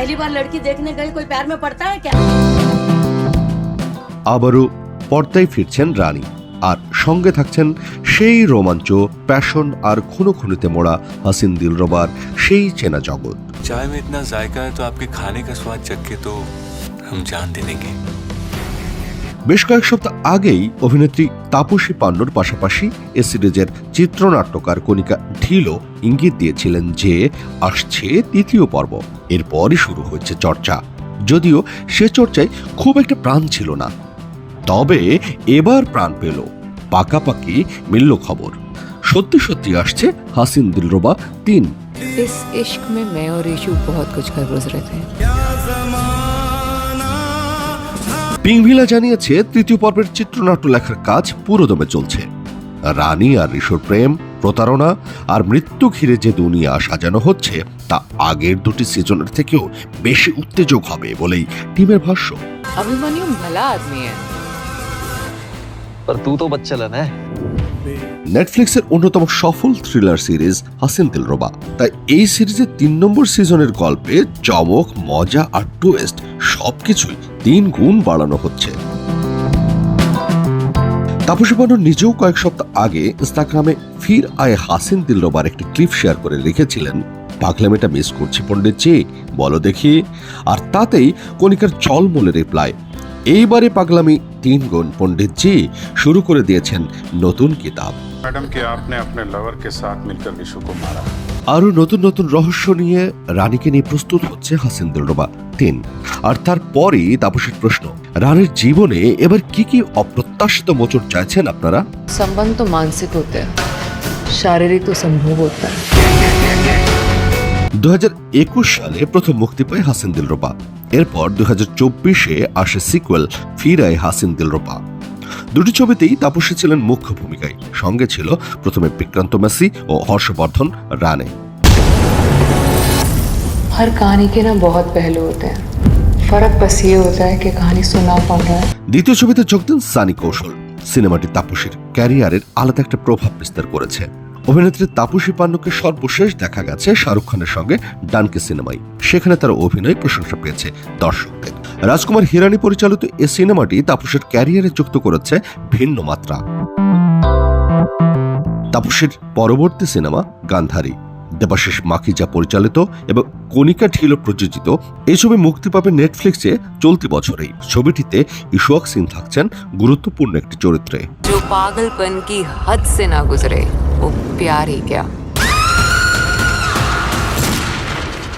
पहली बार लड़की देखने गई कोई प्यार में पड़ता है क्या আবারও পর্দায় ফিরছেন রানী আর সঙ্গে থাকছেন সেই রোমাঞ্চ প্যাশন আর খুনো খুনিতে মোড়া হাসিন দিলরবার সেই চেনা জগৎ चाय में इतना जायका है तो आपके खाने का स्वाद चख के तो हम जान दे देंगे বেশ কয়েক সপ্তাহ আগেই অভিনেত্রী তাপসী পান্ডুর পাশাপাশি এ সিরিজের চিত্রনাট্যকার কণিকা ঢিলও ইঙ্গিত দিয়েছিলেন যে আসছে তৃতীয় পর্ব এরপরই শুরু হয়েছে চর্চা যদিও সে চর্চায় খুব একটা প্রাণ ছিল না তবে এবার প্রাণ পেল পাকাপাকি মিলল খবর সত্যি সত্যি আসছে হাসিন দিলরুবা তিন इस इश्क में मैं और यीशु बहुत कुछ कर गुजरे थे পিংভিলা জানিয়েছে, তৃতীয় পর্বের চিত্রনাট্য লেখার কাজ পুরোদমে চলছে। রানী আর ঋষর প্রেম, প্রতারণা আর মৃত্যু ঘিরে যে দুনিয়া সাজানো হচ্ছে, তা আগের দুটি সিজনের থেকেও বেশি উত্তেজক হবে বলেই টিমের ভাষ্য। অভিমানিউ ভালো আদমি। पर तू तो बच्चलन है নেটফ্লিক্সের অন্যতম সফল থ্রিলার সিরিজ হাসিন দিলরোবা তাই এই সিরিজের তিন নম্বর সিজনের গল্পে চমক মজা আর টুয়েস্ট সবকিছুই তিন গুণ বাড়ানো হচ্ছে তাপসী পান্ডু নিজেও কয়েক সপ্তাহ আগে ইনস্টাগ্রামে ফির আয়ে হাসিন দিলরোবার একটি ক্লিপ শেয়ার করে লিখেছিলেন পাগলামেটা মিস করছি পণ্ডিত জি বলো দেখি আর তাতেই কণিকার চলমূলে রিপ্লাই এইবারে পাগলামি তিন গুণ পণ্ডিত জি শুরু করে দিয়েছেন নতুন কিতাব मैडम कि आपने अपने लवर के साथ मिलकर विशु को मारा আরও নতুন নতুন রহস্য নিয়ে রানীকে নিয়ে প্রস্তুত হচ্ছে হাসিন দিলরুবা তিন আর তারপরেই তাপসের প্রশ্ন রানীর জীবনে এবার কি কি অপ্রত্যাশিত মোচড় চাইছেন আপনারা संबंध तो मानसिक होते हैं शारीरिक तो संभोग होता है দু সালে প্রথম মুক্তি পায় হাসিন দিলরুবা এরপর দু চব্বিশে আসে সিকুয়েল ফিরায় হাসিন দিলরুবা দুটি ছবিতেই তাপসী ছিলেন মুখ্য ভূমিকায় সঙ্গে ছিল প্রথমে বিক্রান্ত মেসি ও হর্ষবর্ধন রানে हर कहानी के ना बहुत पहलू होते हैं फर्क बस ये होता है कि कहानी सुना कौन रहा है দ্বিতীয় ছবিতে যোগ দেন সানি কৌশল সিনেমাটি তাপসীর ক্যারিয়ারের আলাদা একটা প্রভাব বিস্তার করেছে অভিনেত্রী তাপসী পান্ডুকে সর্বশেষ দেখা গেছে শাহরুখ খানের সঙ্গে ডানকে সিনেমায়। সেখানে তার অভিনয় প্রশংসা পেয়েছে দর্শকদের। রাজকুমার হিরানি পরিচালিত এ সিনেমাটি তাপসের ক্যারিয়ারে যুক্ত করেছে ভিন্ন মাত্রা। তাপসের পরবর্তী সিনেমা গান্ধারী। দেবাশিস মাখিজা পরিচালিত এবং কণিকা ঢিল প্রযোজিত এই ছবি মুক্তি পাবে নেটফ্লিক্সে চলতি বছরেই। ছবিটিতে ইশোয়াক সিং থাকছেন গুরুত্বপূর্ণ একটি চরিত্রে। ਉਹ ਪਿਆਰ ਹੀ ਗਿਆ